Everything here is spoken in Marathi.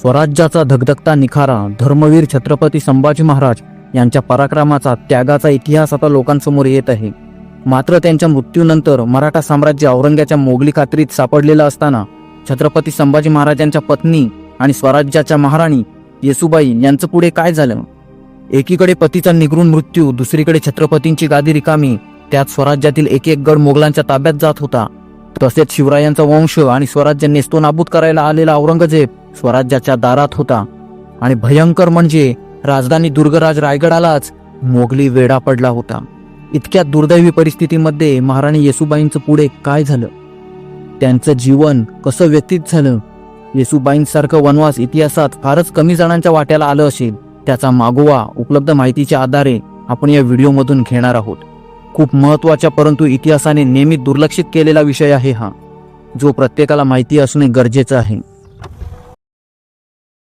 स्वराज्याचा धगधगता निखारा धर्मवीर छत्रपती संभाजी महाराज यांच्या पराक्रमाचा त्यागाचा इतिहास आता लोकांसमोर येत आहे. मात्र त्यांच्या मृत्यूनंतर मराठा साम्राज्य औरंग्याच्या मोगली खात्रीत सापडलेलं असताना छत्रपती संभाजी महाराजांच्या पत्नी आणि स्वराज्याच्या महाराणी येसुबाई यांचं पुढे काय झालं? एकीकडे पतीचा निगरून मृत्यू दुसरीकडे छत्रपतींची गादी रिकामी त्यात स्वराज्यातील एक एक गड मोगलांच्या ताब्यात जात होता. तसेच शिवरायांचा वंश आणि स्वराज्य नेस्तो नाबूद करायला आलेला औरंगजेब स्वराज्याच्या दारात होता. आणि भयंकर म्हणजे राजधानी दुर्गराज रायगडालाच मोगली वेढा पडला होता. इतक्या दुर्दैवी परिस्थितीमध्ये महाराणी येसुबाईंचं पुढे काय झालं? त्यांचं जीवन कसं व्यतीत झालं? येसुबाईंसारखं वनवास इतिहासात फारच कमी जणांच्या वाट्याला आलं असेल त्याचा मागोवा उपलब्ध माहितीच्या आधारे आपण या व्हिडिओमधून घेणार आहोत. खूप महत्त्वाचा परंतु इतिहासाने नेहमी दुर्लक्षित केलेला विषय आहे हा जो प्रत्येकाला माहिती असणे गरजेचं आहे.